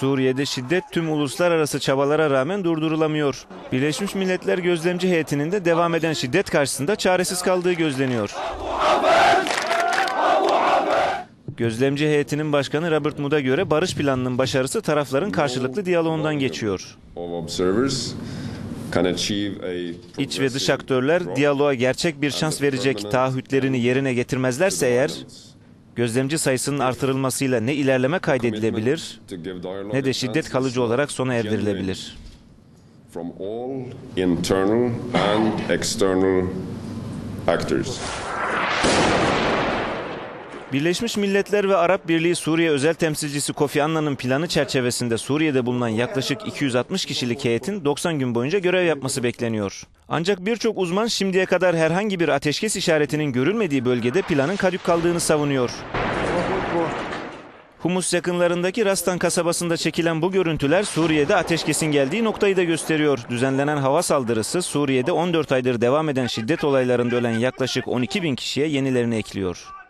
Suriye'de şiddet tüm uluslararası çabalara rağmen durdurulamıyor. Birleşmiş Milletler gözlemci heyetinin de devam eden şiddet karşısında çaresiz kaldığı gözleniyor. Gözlemci heyetinin başkanı Robert Mood'a göre barış planının başarısı tarafların karşılıklı diyaloğundan geçiyor. İç ve dış aktörler diyaloğa gerçek bir şans verecek taahhütlerini yerine getirmezlerse eğer gözlemci sayısının artırılmasıyla ne ilerleme kaydedilebilir ne de şiddet kalıcı olarak sona erdirilebilir. from all internal and external actors. Birleşmiş Milletler ve Arap Birliği Suriye özel temsilcisi Kofi Annan'ın planı çerçevesinde Suriye'de bulunan yaklaşık 260 kişilik heyetin 90 gün boyunca görev yapması bekleniyor. Ancak birçok uzman şimdiye kadar herhangi bir ateşkes işaretinin görülmediği bölgede planın kadük kaldığını savunuyor. Humus yakınlarındaki Rastan kasabasında çekilen bu görüntüler Suriye'de ateşkesin geldiği noktayı da gösteriyor. Düzenlenen hava saldırısı Suriye'de 14 aydır devam eden şiddet olaylarında ölen yaklaşık 12 bin kişiye yenilerini ekliyor.